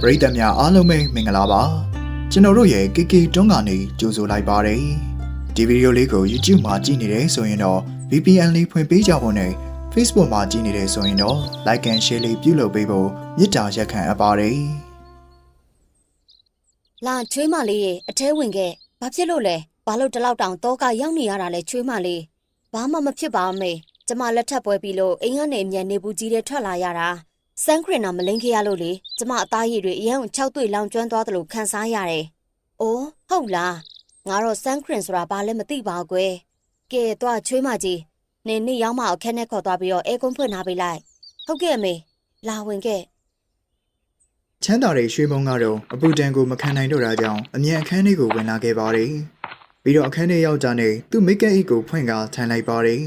ပရိသတ်များအားလုံးပဲမင်္ဂလာပါကျွန်တော်တို့ရဲ့ KK တွန်းကနေကြိုဆိုလိုက်ပါတယ်ဒီဗီဒီယိုလေးကို YouTube မှာကြည့်နေတယ်ဆိုရင်တော့ VPN လေးဖွင့်ပေးကြဖို့နဲ့ Facebook မှာကြည့်နေတယ်ဆိုရင်တော့ Like and Share လေးပြုလုပ်ပေးဖို့မေတ္တာရက်ခံအပ်ပါတယ်လာချွေးမလေးရေအထဲဝင်ခဲ့ဘာဖြစ်လို့လဲဘာလို့တလောက်တောင်တော့ကရောက်နေရတာလဲချွေးမလေးဘာမှမဖြစ်ပါအမေကျမလက်ထပ်ပွဲပြီးလို့အိမ်ကနေအမြန်နေဘူးကြီးတဲ့ထွက်လာရတာ စန်ခရင်နာမလိန်ခရလို့လေကျမအသားရည်တွေအရင်က6တွေ့လောင်ကျွမ်းသွားတယ်လို့ခံစားရတယ်။အိုးဟုတ်လားငါတော့စန်ခရင်ဆိုတာဘာလဲမသိပါဘူးကွယ်။ကဲတော့ချွေးမကြီးနေနေ့ရောက်မှအခက်နဲ့ခေါ်သွားပြီးတော့အဲကွန်းဖွင့်ထားပေးလိုက်။ဟုတ်ကဲ့အမေလာဝင်ခဲ့ချမ်းသာတဲ့ရွှေမုံကတော့အပူတန်ကိုမခံနိုင်တော့တာကြောင့်အမြန်အခန်းလေးကိုဝင်လာခဲ့ပါတယ်ပြီးတော့အခန်းထဲရောက်ကြနေသူ့မိတ်ကပ်အိတ်ကိုဖွင့်ကာထိုင်လိုက်ပါတယ်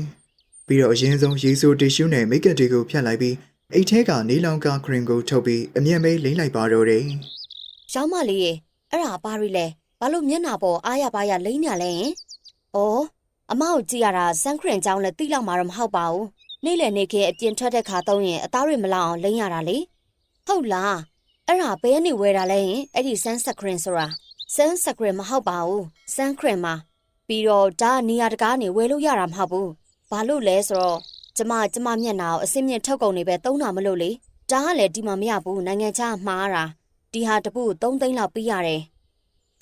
ပြီးတော့အရင်ဆုံးရေဆိုတီရှူးနဲ့မိတ်ကပ်တွေကိုဖြတ်လိုက်ပြီး အိတ်ထဲကနေလောင်ကခရင်ကိုထုတ်ပြီးအမြန်ပဲလိမ့်လိုက်ပါတော့တယ်။ရောင်းမလေးရေအဲ့ဒါဘာရီလဲဘာလို့မျက်နှာပေါ်အားရပါရလိမ့်ညာလဲဟင်။အော်အမကိုကြည့်ရတာစန်ခရင်ကြောင်းလဲတိလောက်မှာတော့မဟုတ်ပါဘူး။နေ့လည်နေ့ခင်းအပြင်ထွက်တဲ့ခါသုံးရင်အသားတွေမလောက်အောင်လိမ့်ရတာလေ။ဟုတ်လားအဲ့ဒါဘယ်ကနေဝယ်တာလဲဟင်အဲ့ဒီစန်စခရင်ဆိုတာစန်စခရင်မဟုတ်ပါဘူးစန်ခရင်မှာပြီးတော့ဒါကနေရာတကားနေဝယ်လို့ရတာမဟုတ်ဘူး။ဘာလို့လဲဆိုတော့ ကျမကျမမျက်နာကိုအစင်းမြင့်ထုတ်ကုန်နေပဲသုံးတာမလို့လေဒါကလည်းဒီမှာမရဘူးနိုင်ငံခြားမှားတာဒီဟာတပုတ်3သိန်းလောက်ပေးရတယ်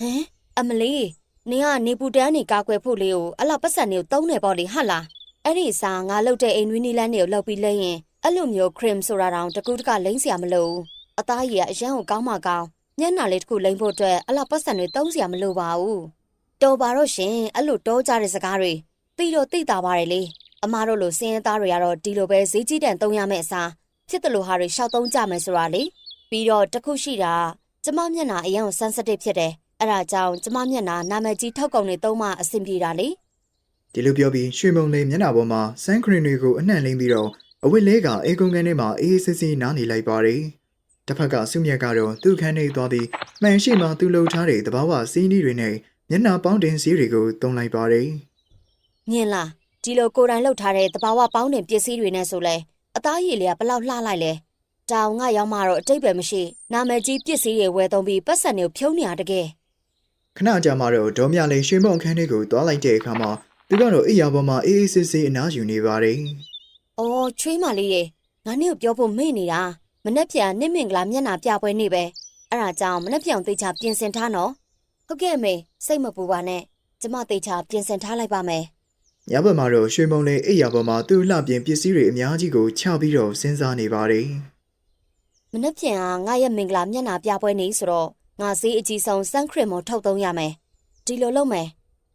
ဟမ်အမလေးနင်ကနေပူတန်းနေကာကွယ်ဖို့လေးကိုအဲ့လောက်ပတ်စံနေကိုသုံးနေပေါ့လေဟာလားအဲ့ဒီစာငါလုတ်တဲ့အိမ်နွေးနီလန်းတွေကိုလောက်ပြီးလဲရင်အဲ့လိုမျိုး cream ဆိုတာတောင်တကူတကလိမ့်စရာမလိုဘူးအသားရည်ကအရန်ကိုကောင်းမှကောင်းညံ့နာလေးတစ်ခုလိမ့်ဖို့အတွက်အဲ့လောက်ပတ်စံတွေသုံးစရာမလိုပါဘူးတော်ပါတော့ရှင်အဲ့လိုတောကြတဲ့စကားတွေပြီးတော့သိတာပါတယ်လေ အမားတို့လိုစင်းရဲသားတွေကတော့ဒီလိုပဲဈေးကြီးတန်သုံးရမယ့်အစားဖြစ်တယ်လို့ဟာတွေရှောက်သုံးကြမယ်ဆိုတာလေ။ပြီးတော့တစ်ခုရှိတာကျမမျက်နှာအရင်က sensitive ဖြစ်တယ်အဲ့ဒါကြောင့်ကျမမျက်နှာနာမည်ကြီးထောက်ကောင်တွေသုံးမှအဆင်ပြေတာလေဒီလိုပြောပြီးရွှေမုံလေးမျက်နှာပေါ်မှာဆန်ခရင်တွေကိုအနှံ့လိမ့်ပြီးတော့အဝတ်လေးကအေကုန်းကန်းထဲမှာအေးအေးဆေးဆေးနားနေလိုက်ပါတယ်တစ်ဖက်ကစုမြတ်ကတော့သူ့ခန်းထဲသွားပြီးမှန်ရှိမှသူ့လှုပ်ထားတဲ့တဘာဝစီးနီးတွေနဲ့မျက်နှာပေါင်းတင်စည်းတွေကိုတုံးလိုက်ပါတယ်မြင်လား ဒီလိုကိုယ်တိုင်လှုပ်ထားတဲ့တဘာဝပေါင်းတင်ပစ္စည်းတွေနဲ့ဆိုလဲအသားရည်လေးကဘလောက်လှလိုက်လဲတောင်ငါရောက်မှတော့အတိတ်ပဲမရှိနာမည်ကြီးပစ္စည်းတွေဝယ်သုံးပြီးပတ်စံတွေကိုဖြုံးနေရတကယ်ခဏကြာမှတော့ဒေါ်မြလေးရွှေမုံခန်းထဲကိုသွားလိုက်တဲ့အခါမှာသူကတော့အိယာပေါ်မှာအေးအေးဆေးဆေးအနားယူနေပါတယ်အော်ချွေးမလေးရေငါနေ့ကိုပြောဖို့မေ့နေတာမနှက်ပြန်နင့်မင်္ဂလာမျက်နှာပြပွဲနေပဲအဲ့ဒါကြောင့်မနှက်ပြန်သေချာပြင်ဆင်ထားနော်ဟုတ်ကဲ့အမေစိတ်မပူပါနဲ့ကျမသေချာပြင်ဆင်ထားလိုက်ပါမယ် ညဘက်မှာတော့ရွှေမုံလေးအိယာပေါ်မှာသူ့လှပြင်ပစ္စည်းတွေအများကြီးကိုချပြီးတော့စဉ်းစားနေပါတယ်မနှက်ပြန်ကငါရဲ့မင်္ဂလာမျက်နှာပြပွဲနေဆိုတော့ငါဈေးအကြီးဆုံးစန်ခရစ်မထုတ်သုံးရမယ်ဒီလိုလုပ်မယ်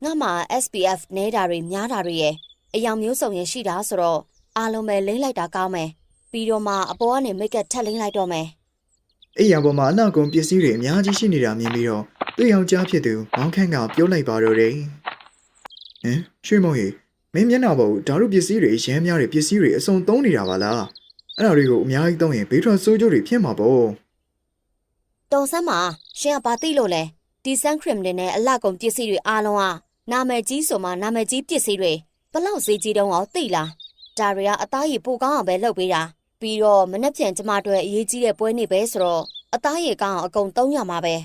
ငါမှာ SPF နဲတာတွေများတာတွေရဲ့အယောင်မျိုးစုံရဲ့ရှိတာဆိုတော့အားလုံးပဲလိမ့်လိုက်တာကောင်းမယ်ပြီးတော့မှအပေါ်ကနေမိတ်ကပ်ထပ်လိမ့်လိုက်တော့မယ်အိယာပေါ်မှာအနောက်ကုန်းပစ္စည်းတွေအများကြီးရှိနေတာမြင်ပြီးတော့သူ့ယောက်ျားဖြစ်သူမောင်ခန့်ကပြောလိုက်ပါတော့တယ်ဟင်ရွှေမုံရေ မင်းမျက်နှာပေါ်ဓာတ်ပစ္စည်းတွေရမ်းများတဲ့ပစ္စည်းတွေအစုံသုံးနေတာပါလားအဲ့ဒါတွေကိုအများကြီးသုံးရင်ဘေးထွက်ဆိုးကျိုးတွေဖြစ်မှာပေါ့တော်ဆန်းမှာရှင်ကဘာသိလို့လဲဒီစန်ခရစ်တွေနဲ့အလှကုန်ပစ္စည်းတွေအားလုံးကနာမည်ကြီးဆိုမှနာမည်ကြီးပစ္စည်းတွေဘလောက်ဈေးကြီးတုံးအောင်သိလားဒါတွေကအသားရည်ပိုကောင်းအောင်ပဲလုပ်ပေးတာပြီးတော့မနှက်ပြန်ကျမတို့အရေးကြီးတဲ့ပွဲနေ့ပဲဆိုတော့အသားရည်ကောင်းအောင်အကုန်သုံးရမှာပဲ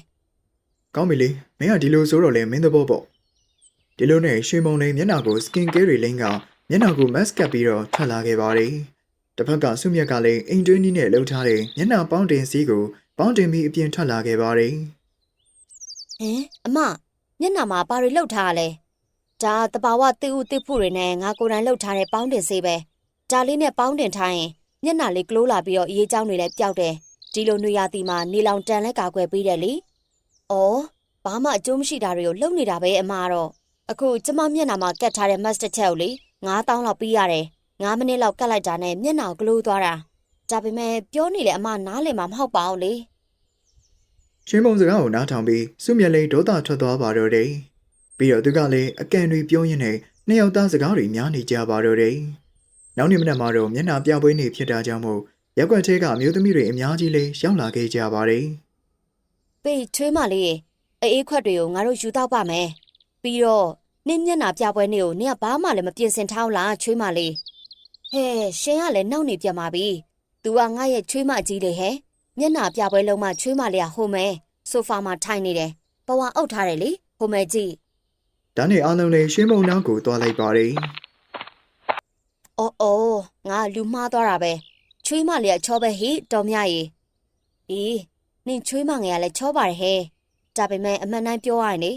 ကောင်းပြီလေမင်းကဒီလိုဆိုတော့လေမင်းသဘောပေါ့ ဒီလိုနဲ့ရွှေမုံလေးမျက်နှာကို skin care တွေလိမ့်ကမျက်နှာကို mask ကပ်ပြီးတော့ထွက်လာခဲ့ပါတယ်တစ်ဖက်ကဆုမြက်ကလည်းအိမ်တွင်းနီးနဲ့လှုပ်ထားတဲ့မျက်နှာပေါင်းတင်စည်းကိုပေါင်းတင်ပြီးအပြင်ထွက်လာခဲ့ပါတယ်ဟင်အမမျက်နှာမှာဘာတွေလှုပ်ထားရလဲဒါတဘာဝတိဥတိဖို့တွေနဲ့ငါကိုယ်တိုင်လှုပ်ထားတဲ့ပေါင်းတင်စေးပဲဒါလေးနဲ့ပေါင်းတင်ထားရင်မျက်နှာလေးကလိုးလာပြီးတော့အေးချောင်းတွေလည်းပျောက်တယ်ဒီလိုနှွေရတီမှာနေလောင်တန်လဲကာကွယ်ပေးတယ်လေဩဘာမှအကျိုးမရှိတာတွေကိုလှုပ်နေတာပဲအမတော့ အခုကျမမျက်နှာမှာကတ်ထားတဲ့ master ချက်ကိုလေ9000လောက်ပေးရတယ်9မိနစ်လောက်ကတ်လိုက်တာနဲ့မျက်နှာကိုကလိုးသွားတာဒါပေမဲ့ပြောနေလေအမနားလည်မှာမဟုတ်ပါဘူးလေရွှေမုံစကားကိုနားထောင်ပြီးဆုမြက်လေးဒေါသထွက်သွားပါတော့တယ်ပြီးတော့သူကလည်းအကန်တွေပြောရင်းနဲ့နှစ်ယောက်သားစကားတွေများနေကြပါတော့တယ်နောက်နေ့မနက်မှာတော့မျက်နှာပြပွဲနေဖြစ်တာကြောင့်မို့ရက်ွက်ထဲကအမျိုးသမီးတွေအများကြီးလေးရောက်လာခဲ့ကြပါတယ်ပေးချွေးမလေးရေအေးအေးခွက်တွေကိုငါတို့ယူတော့ပါမယ် ပြီးတော့နင်းမျက်နှာပြပွဲနေကိုနင်ကဘာမှလည်းမပြင်ဆင်ထားဘူးလားချွေးမလေးဟဲ့ရှင်ကလည်းနှောက်နေပြန်ပါပြီ तू ကငါရဲ့ချွေးမကြီးလေဟဲ့မျက်နှာပြပွဲလုံးမှချွေးမလေးကဟိုမဲဆိုဖာမှာထိုင်နေတယ်ဘဝအုပ်ထားတယ်လေဟိုမဲကြည့်ဒါနဲ့အားလုံးလည်းရွှေမုံနောက်ကိုသွားလိုက်ပါတယ်အော်အော်ငါလူမှားသွားတာပဲချွေးမလေးကချောပဲဟိတော်မြရေအေးနင်ချွေးမငယ်ကလည်းချောပါတယ်ဟဲ့ဒါပေမဲ့အမှန်တိုင်းပြောရရင်လေ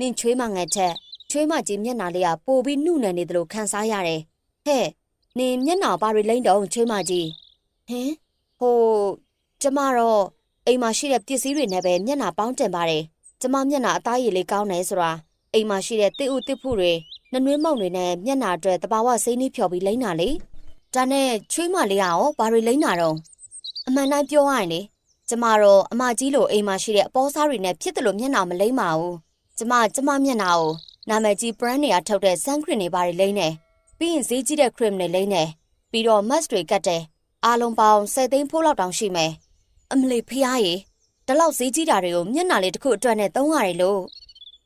နင်ချွေးမငယ်ချက်ချွေးမကြီးမျက်နှာလေးကပိုပြီးနှုတ်နယ်နေတယ်လို့ခံစားရတယ်ဟဲ့နင်မျက်နှာဘာတွေလိမ့်တော့ချွေးမကြီးဟင်ဟိုကျမတော့အိမ်မှာရှိတဲ့ပစ္စည်းတွေနဲ့ပဲမျက်နှာပေါင်းတင်ပါတယ်ကျမမျက်နှာအသားရည်လေးကောင်းတယ်ဆိုတာအိမ်မှာရှိတဲ့တစ်ဥတစ်ဖုတွေနှနွေးမောက်တွေနဲ့မျက်နှာအတွက်တဘာဝစိမ့်နှီးဖြော်ပြီးလိမ့်တာလေဒါနဲ့ချွေးမလေးကရောဘာတွေလိမ့်တာတော့အမှန်တိုင်းပြောရရင်လေကျမတော့အမကြီးလိုအိမ်မှာရှိတဲ့အပေါ်စားတွေနဲ့ဖြစ်တယ်လို့မျက်နှာမလိမ့်ပါဘူး ကျမကျမမျက်နှာကိုနာမည်ကြီး brand တွေကထုတ်တဲ့ sun cream တွေဘာတွေလိမ့်နေပြီးရင်ဈေးကြီးတဲ့ cream တွေလိမ့်နေပြီးတော့ mask တွေကတ်တယ်အားလုံးပေါင်း10သိန်းဖိုးလောက်တောင်ရှိမယ်အမလီဖျားရေဒီလောက်ဈေးကြီးတာတွေကိုမျက်နှာလေးတစ်ခုအတွက်နဲ့သုံးရတယ်လို့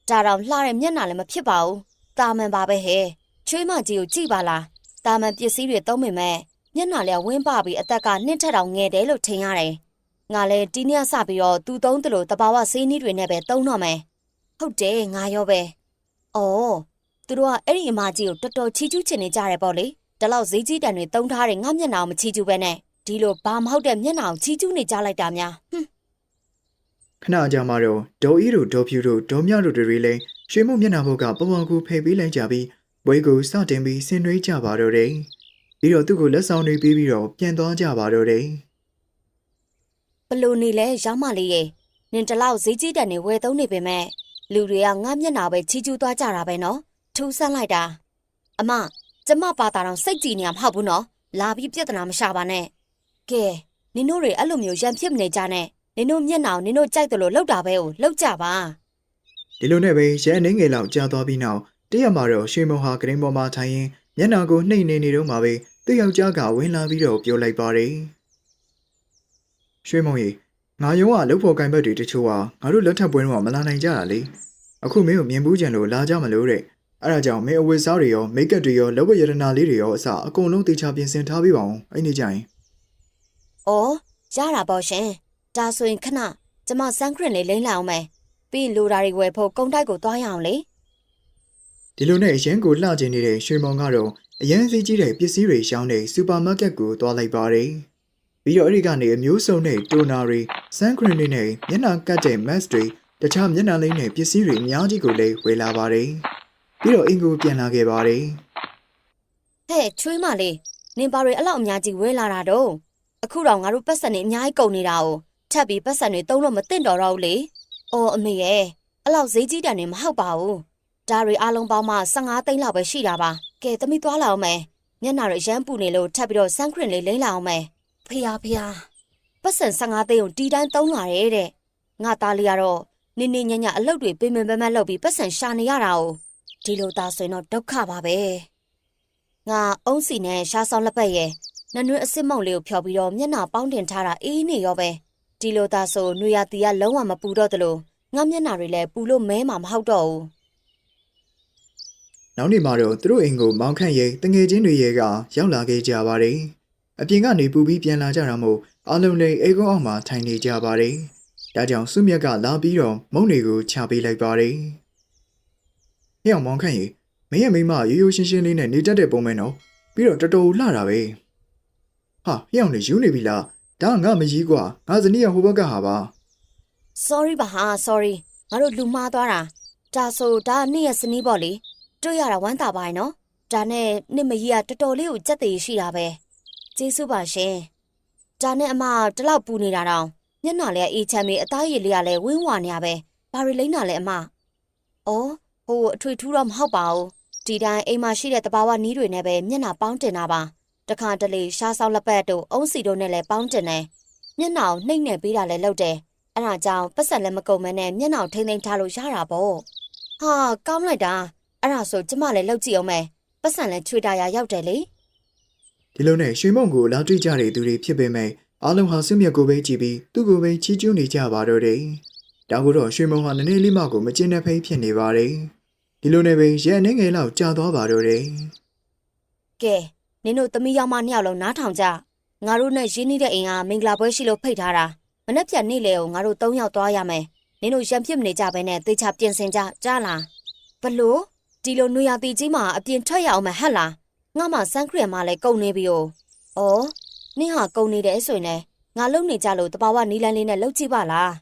ဒါတော့လှတဲ့မျက်နှာလည်းမဖြစ်ပါဘူးတာမန်ပါပဲဟဲ့ချွေးမကြီးကိုကြည့်ပါလားတာမန်ပစ္စည်းတွေသုံးမိမဲ့မျက်နှာလေးကဝင်းပပြီးအသက်ကနှစ်ထက်တောင်ငယ်တယ်လို့ထင်ရတယ်ငါလည်းဒီနေ့ကစပြီးတော့သူသုံးတယ်လို့တဘာဝဆေးနည်းတွေနဲ့ပဲသုံးတော့မယ် ဟုတ်တယ်ငါရောပဲအော်သူတို့ကအဲ့ဒီအမကြီးကိုတော်တော်ချီးကျူးချင်နေကြတယ်ပေါ့လေဒီလောက်ဈေးကြီးတန်တွေသုံးထားတဲ့ငါမျက်နှာကိုမချီးကျူးပဲနဲ့ဒီလိုဘာမဟုတ်တဲ့မျက်နှာကိုချီးကျူးနေကြလိုက်တာများဟွန်းခဏကြာမှတော့ဒေါ်အီတို့ဒေါ်ဖြူတို့ဒေါ်မြတို့တွေလည်းရွှေမုံမျက်နှာဘုတ်ကပဝံကိုဖယ်ပေးလိုက်ကြပြီးဘွေးကိုစတင်ပြီးဆင်နွှဲကြပါတော့တယ်ပြီးတော့သူ့ကိုလက်ဆောင်တွေပေးပြီးတော့ပြန်သွားကြပါတော့တယ်ဘလို့နေလဲရောက်မလေးရေနင်တလောက်ဈေးကြီးတယ်နေဝယ်သုံးနေပေမဲ့ လူတွေကငါမျက်နှာပဲချီးကျူးသွားကြတာပဲနော်ထူးဆန်းလိုက်တာအမကျမပါတာတော့စိတ်ကြည်နေမှာမဟုတ်ဘူးနော်လာပြီးပြဿနာမရှာပါနဲ့ကဲနင်တို့တွေအဲ့လိုမျိုးရံဖြစ်မနေကြနဲ့နင်တို့မျက်နှာကိုနင်တို့ကြိုက်တယ်လို့လောက်တာပဲကိုလောက်ကြပါဒီလိုနဲ့ပဲရဲအနေငယ်လောက်ကြာသွားပြီးနောက်တရက်မှာတော့ရွှေမုံဟာကရင်ပေါ်မှာထိုင်ရင်မျက်နှာကိုနှိမ့်နေနေတော့မှပဲသူ့ယောက်ျားကဝင်လာပြီးတော့ပြောလိုက်ပါတယ်ရွှေမုံကြီး ငါယုံကလှုပ်ဖို့ကင်ဘက်တွေတချို့ဟာငါတို့လက်ထပ်ပွဲတော့မလာနိုင်ကြတာလေအခုမင်းကိုမြင်ဘူးကြံလို့လာကြမလို့တဲ့အဲ့ဒါကြောင့်မင်းအဝတ်စားတွေရောမိတ်ကပ်တွေရောလက်ဝတ်ရတနာလေးတွေရောအစအကုန်လုံးတေချာပြင်ဆင်ထားပြီးပါအောင်အဲ့ဒီကြရင်ဩရတာပေါ့ရှင်ဒါဆိုရင်ခဏကျမစန်ခရင်လေးလိမ့်လိုက်အောင်မယ်ပြီးရင်လူဓာတွေဝယ်ဖို့ကုန်းတိုက်ကိုသွားရအောင်လေဒီလိုနဲ့အရင်ကိုလှကျင်နေတဲ့ရွှေမောင်ကတော့အရင်စီးကြီးတဲ့ပစ္စည်းတွေရှောင်းတဲ့စူပါမားကတ်ကိုသွားလိုက်ပါတယ်။ ပြီးတော့အဲ့ဒီကနေအမျိုးစုံတဲ့တိုနာတွေစန်ခရင်တွေနဲ့မျက်နှာကတ်တဲ့ mask တွေတခြားမျက်နှာလိမ့်တဲ့ပစ္စည်းတွေအများကြီးကိုလည်းဝယ်လာပါတယ်။ပြီးတော့အင်ကိုပြန်လာခဲ့ပါတယ်ဟဲ့ချွေးမလေးနင်ဘာတွေအဲ့လောက်အများကြီးဝဲလာတာတော့အခုတော့ငါတို့ပတ်စံနေအများကြီးကုန်နေတာ哦ထပ်ပြီးပတ်စံတွေသုံးလို့မသင့်တော်တော့ဘူးလေအော်အမေရဲ့အဲ့လောက်ဈေးကြီးတန်နေမဟုတ်ပါဘူးဒါတွေအားလုံးပေါင်းမှ15သိန်းလောက်ပဲရှိတာပါကဲသမီးသွားလာအောင်မယ်မျက်နှာတွေရမ်းပူနေလို့ထပ်ပြီးတော့ဆန်ခရင်လေးလိမ့်လာအောင်မယ် ဖေယားဖေယားပတ်စံ15သိန်းကိုတီတိုင်းသုံးလာတယ်တဲ့ငါသားလေးကတော့နင်းနေညံ့ညံ့အလုပ်တွေပင်ပင်ပန်းပန်းလုပ်ပြီးပတ်စံရှာနေရတာ哦ဒီလိုသားဆိုရင်တော့ဒုက္ခပါပဲငါအုံးစီနဲ့ရှားဆောင်လက်ပတ်ရဲ့နနွေးအစစ်မုံလေးကိုဖျော်ပြီးတော့မျက်နှာပေါင်းတင်ထားတာအေးနေရောပဲဒီလိုသားဆိုနွေရတီကလုံးဝမပူတော့တလို့ငါမျက်နှာတွေလည်းပူလို့မဲမှာမဟုတ်တော့ဘူး။နောက်နေ့မှာတော့သူတို့အိမ်ကိုမောင်ခန့်ရိတ်တငယ်ချင်းတွေရဲ့ကရောက်လာခဲ့ကြပါတယ်။ အပြင်ကနေပူပြီးပြန်လာကြတာမို့အားလုံးလည်းအိမ်ကုန်းအောက်မှာထိုင်နေကြပါတယ်။ဒါကြောင့်စုမြက်ကလာပြီးတော့မုံတွေကိုချပေးလိုက်ပါတယ်။ဟဲ့အောင်မောင်ခန့်ရိတ်မင်းရဲ့မိန်းမရိုးရိုးရှင်းရှင်းလေးနဲ့နေတတ်တဲ့ပုံပဲနော်ပြီးတော့တော်တော်လှတာပဲဟာဟဲ့အောင်လေယူနေပြီလားဒါကငါမကြီးกว่าငါဇနီးရဟိုဘက်ကဟာပါ sorry ပါဟာ sorry ငါတို့လူမှားသွားတာဒါဆိုဒါနေ့ရက်စနီးပေါ့လေတွေ့ရတာဝမ်းသာပါရဲ့နော်ဒါနဲ့နေ့မကြီးကတော်တော်လေးကိုကြက်သေးရှိတာပဲ ကျေးဇူးပါရှင်ဒါနဲ့အမတလောက်ပူနေတာတောင်မျက်နှာလေးကအေးချမ်းပြီးအသားရည်လေးကလည်းဝင်းဝါနေရပဲဘာတွေလိမ့်တာလဲအမ။အော်ဟိုအထွေထူးတော့မဟုတ်ပါဘူး။ဒီတိုင်းအိမ်မှာရှိတဲ့တဘာဝနီးတွေနဲ့ပဲမျက်နှာပေါင်းတင်တာပါ။တခါတလေရှားဆောက်လက်ပတ်တို့အုံးစီတို့နဲ့လည်းပေါင်းတင်တယ်။မျက်နှာကိုနှိမ့်နေပေးတာလည်းလုပ်တယ်။အဲဒါကြောင့်ပတ်ဆက်လည်းမကုန်မနဲ့မျက်နှာကိုထိမ့်သိမ်းထားလို့ရတာပေါ့။ဟာကောင်းလိုက်တာ။အဲ့ဒါဆိုကျမလည်းလုပ်ကြည့်အောင်မယ်။ပတ်ဆက်လည်းချွေတာရရောက်တယ်လေ ဒီလိုနဲ့ရွှေမုံကိုလာတွေ့ကြတဲ့သူတွေဖြစ်ပေမဲ့အားလုံးဟာစုမြက်ကိုပဲကြည့်ပြီးသူ့ကိုပဲချီးကျူးနေကြပါတော့တယ်။ဒါကိုတော့ရွှေမုံဟာနည်းနည်းလေးမှကိုမကျင်တဲ့ဖိဖြစ်နေပါတယ်။ဒီလိုနဲ့ပဲရဲအနေငယ်လောက်ကြာသွားပါတော့တယ်။ကဲနင်တို့သမီးယောက်မနှစ်ယောက်လုံးနားထောင်ကြ။ငါတို့နဲ့ရင်းနှီးတဲ့အိမ်ကမင်္ဂလာပွဲရှိလို့ဖိတ်ထားတာမနှက်ဖြတ်နေ့လေကိုငါတို့၃ယောက်သွားရမယ်နင်တို့ရံဖြစ်မနေကြဘဲနဲ့သေချာပြင်ဆင်ကြကြားလားဘလို့ဒီလိုနွေရာသီကြီးမှာအပြင်ထွက်ရအောင်မဟတ်လား ငါမှစန်းခရမ်မှလည်းကုန်နေပြီ哦ဩနင်ဟာကုန်နေတယ်ဆိုရင်လည်းငါလုံနေကြလို့တဘာဝနီလန်းလေးနဲ့လုံကြည့်ပါလား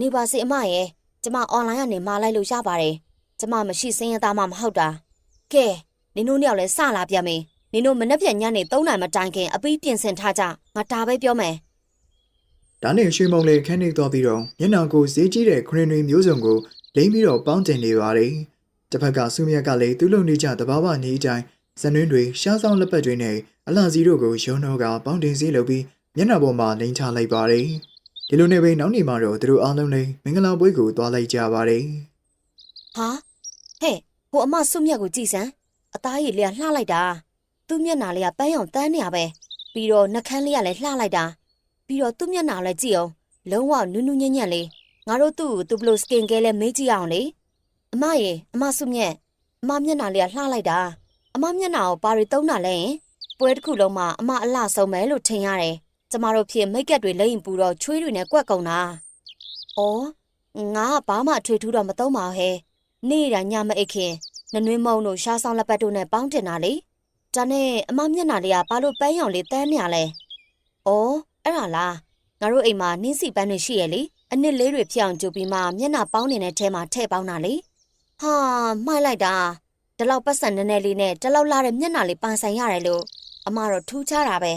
နေပါစေအမရဲ့ကျမအွန်လိုင်းကနေမှာလိုက်လို့ရပါတယ်ကျမမရှိစင်းရသားမှမဟုတ်တာကဲနင်တို့နှစ်ယောက်လည်းစလာပြန်ပြီနင်တို့မနှက်ဖြတ်ညနေ3နာရီမတိုင်ခင်အပြီးပြင်ဆင်ထားကြငါဒါပဲပြောမယ်ဒါနဲ့ရွှေမုံလေးခန်းနေသွားပြီးတော့မျက်နှာကိုဈေးကြီးတဲ့ခရင်တွေမျိုးစုံကိုလိမ့်ပြီးတော့ပေါင်းတင်နေပါတယ်။တစ်ဖက်ကစုမြက်ကလည်းသူ့လုံနေကြတဘာဝနေအတိုင်း ဇနွင်းတွေရှားဆောင်လက်ပတ်တွေနဲ့အလှစီတို့ကိုရုံတော့ကပေါင်းတင်စည်းလုပ်ပြီးမျက်နှာပေါ်မှာလိမ့်ချလိုက်ပါတယ်။ဒီလိုနဲ့ပဲနောက်နေမှာတော့သူတို့အားလုံးလည်းမင်္ဂလာပွဲကိုသွားလိုက်ကြပါတယ်ဟာဟဲ့ဟိုအမဆုမြက်ကိုကြည်စမ်းအသားရည်လေးကလှလိုက်တာသူ့မျက်နှာလေးကပန်းရောင်တန်းနေရပဲပြီးတော့နှာခမ်းလေးကလည်းလှလိုက်တာပြီးတော့သူ့မျက်နှာလည်းကြည့်အောင်လုံးဝနူးနူးညံ့ညံ့လေးငါတို့သူ့ကိုသူဘလို့စကင်ကဲလဲမေးကြည့်အောင်လေအမရေအမဆုမြက်အမမျက်နှာလေးကလှလိုက်တာ အမမျက်နှာကိုဘာတွေတုံးတာလဲယင်ပွဲတစ်ခုလုံးမှာအမအလှဆုံးပဲလို့ထင်ရတယ်ကျမတို့ဖြစ်မိတ်ကပ်တွေလိမ့်ပူတော့ချွေးတွေနဲ့ကွက်ကုန်တာဩငါကဘာမှအထွေထူးတော့မသုံးပါဘူးဟဲ့နေ့တိုင်းညမအိတ်ခင်နနွေးမုံတို့ရှားဆောင်လက်ပတ်တို့နဲ့ပေါင်းတင်တာလေဒါနဲ့အမမျက်နှာလေးကဘာလို့ပန်းရောင်လေးတန်းနေရလဲဩအဲ့ဒါလားငါတို့အိမ်မှာနင်းစီပန်းတွေရှိရလေအနစ်လေးတွေဖြစ်အောင်ကြိုပြီးမှမျက်နှာပေါင်းနေတဲ့ထဲမှာထည့်ပေါင်းတာလေဟာမိုက်လိုက်တာ ဒီလောက်ပတ်စံနည်းနည်းလေးနဲ့ဒီလောက်လာတဲ့မျက်နှာလေးပန်းဆိုင်ရတယ်လို့အမတော့ထူးခြားတာပဲ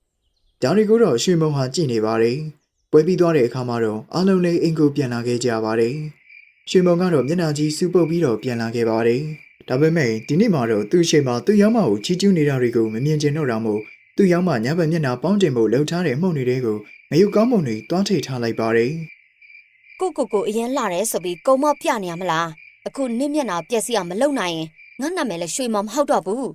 ။ဒါတွေကိုတော့ရွှေမုံဟာကြည့်နေပါတယ်။ပွဲပြီးသွားတဲ့အခါမှာတော့အားလုံးလည်းအိမ်ကိုပြန်လာခဲ့ကြပါတယ်။ရွှေမုံကတော့မျက်နှာကြီးစူပုတ်ပြီးတော့ပြန်လာခဲ့ပါတယ်။ဒါပေမဲ့ဒီနေ့မှာတော့သူ့ရှိမှာသူ့ရောက်မကိုချီးကျူးနေတာတွေကိုမမြင်ကျင်တော့တာမို့သူ့ရောက်မညဘက်မျက်နှာပေါင်းတင်ဖို့လှုပ်ထားတဲ့မှုန့်တွေကိုမယုတ်ကောင်းမှုန်တွေတွားထိတ်ထားလိုက်ပါတယ်။ကိုကိုကိုအရင်လှတယ်ဆိုပြီးကုံမော့ပြနေရမလား အခုနင့်မျက်နှာပျက်စီးအောင်မလုပ်နိုင်ရင်ငါနာမည်လည်းရွှေမောင်မဟုတ်တော့ဘူး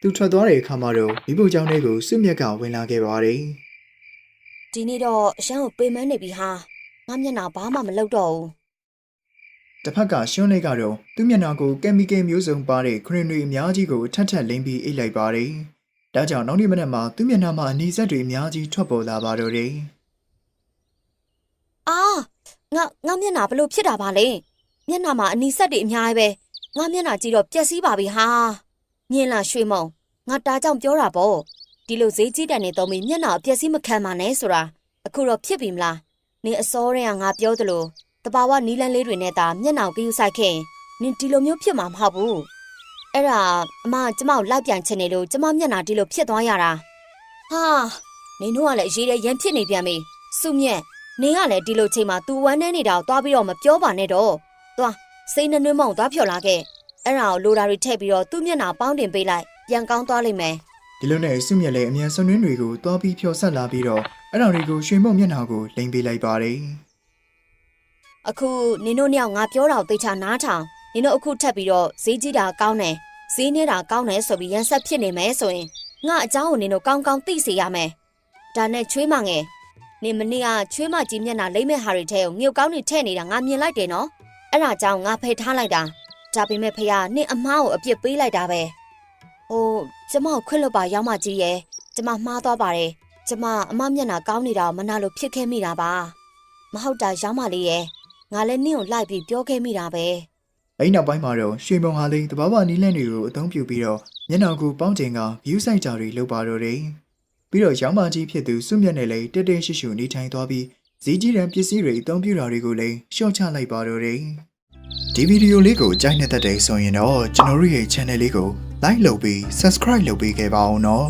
သူထွက်သွားတဲ့အခါမှာတော့မိဖို့ကျောင်းလေးကိုစွမြက်ကဝင်လာခဲ့ပါတယ်ဒီနေ့တော့အရန်ကိုပေမန်းနေပြီဟာငါမျက်နှာဘာမှမလုပ်တော့ဘူး။တစ်ဖက်ကရှွန်းလေးကတော့သူ့မျက်နှာကိုကင်မီကယ်မျိုးစုံပါတဲ့ခရင်တွေအများကြီးကိုထပ်ထပ်လိမ့်ပြီးအိတ်လိုက်ပါတယ်။ဒါကြောင့်နောက်နေ့မနက်မှာသူ့မျက်နှာမှာအနေဆက်တွေအများကြီးထွက်ပေါ်လာပါတော့တယ်။အာငါငါမျက်နှာဘလို့ဖြစ်တာပါလဲ မျက်နှာမှာအနီဆက်တွေအများကြီးပဲငါမျက်နှာကြည့်တော့ပျက်စီးပါပြီဟာညင်လာရွှေမုံငါတားကြောင့်ပြောတာပေါ့ဒီလိုဈေးကြီးတန်နေတော့မီမျက်နှာအပျက်စီးမခံပါနဲ့ဆိုတာအခုတော့ဖြစ်ပြီမလားနင်အစောတည်းကငါပြောသလိုတဘာဝနီလန်းလေးတွေနဲ့တာမျက်နှာကိုကယူဆိုင်ခဲ့ရင်နင်ဒီလိုမျိုးဖြစ်မှာမဟုတ်ဘူးအဲ့ဒါအမကျမကိုလိုက်ပြန်ချင်နေလို့ကျမမျက်နှာဒီလိုဖြစ်သွားရတာဟာနင်တို့ကလည်းအရေးတဲ့ရန်ဖြစ်နေပြန်ပြီစုမြက်နင်ကလည်းဒီလိုချိန်မှာ तू ဝမ်းနေနေတာကိုသွားပြီးတော့မပြောပါနဲ့တော့ သွားစိတ်နှနှွေးမောင်သွားဖြော်လာခဲ့အဲ့ဒါကိုလိုတာတွေထည့်ပြီးတော့သူ့မျက်နှာပေါင်းတင်ပေးလိုက်ပြန်ကောင်းသွားလိမ့်မယ် ဒီလိုနဲ့စွမြက်လည်းအမြန်ဆွနှင်းတွေကိုတွားပြီးဖြောဆက်လာပြီးတော့အဲ့ဒါတွေကိုရွှေမုံမျက်နှာကိုလိမ့်ပေးလိုက်ပါတယ် အခုနင်တို့နှစ်ယောက်ငါပြောတာကိုသိချာနားထောင်နင်တို့အခုထပ်ပြီးတော့ဈေးကြီးတာကောင်းတယ်ဈေးနေတာကောင်းတယ်ဆိုပြီးရန်ဆက်ဖြစ်နေမယ်ဆိုရင်ငါအเจ้าကိုနင်တို့ကောင်းကောင်းသိစေရမယ်ဒါနဲ့ချွေးမငယ်နင်မနေ့ကချွေးမကြီးမျက်နှာလိမ့်မဲ့ဟာတွေထဲကိုငှုတ်ကောင်းတွေထည့်နေတာငါမြင်လိုက်တယ်နော် အဲ့ဒါကြောင့်ငါဖယ်ထားလိုက်တာဒါပေမဲ့ဖေကနင်အမားကိုအပြစ်ပေးလိုက်တာပဲဟိုကျမကိုခွင့်လွတ်ပါရောက်မကြီးရဲ့ကျမမှားသွားပါတယ်ကျမအမမျက်နှာကောင်းနေတာကိုမနာလို့ဖြစ်ခဲ့မိတာပါမဟုတ်တာရောက်မလေးရဲ့ငါလည်းနင့်ကိုလိုက်ပြီးပြောခဲ့မိတာပဲအဲ့နောက်ပိုင်းမှာတော့ရွှေမုံဟာလေးတဘာဝနီးလန့်တွေကိုအသုံးပြုပြီးတော့မျက်နှာကိုပေါင်းတင်က view site ကြတွေလုပ်ပါတော့တယ်ပြီးတော့ရောင်းမကြီးဖြစ်သူစွမြက်နဲ့လည်းတက်တက်ရှိရှိနေထိုင်သွားပြီး ဈေးကြီးတန်းပစ္စည်းတွေအသုံးပြုတာတွေကိုလည်းရှော့ချလိုက်ပါတော့တယ်ဒီဗီဒီယိုလေးကိုကြိုက်နေတဲ့တဲ့ဆိုရင်တော့ကျွန်တော်တို့ရဲ့ channel လေးကို like လုပ်ပြီး subscribe လုပ်ပေးခဲ့ပါအောင်နော်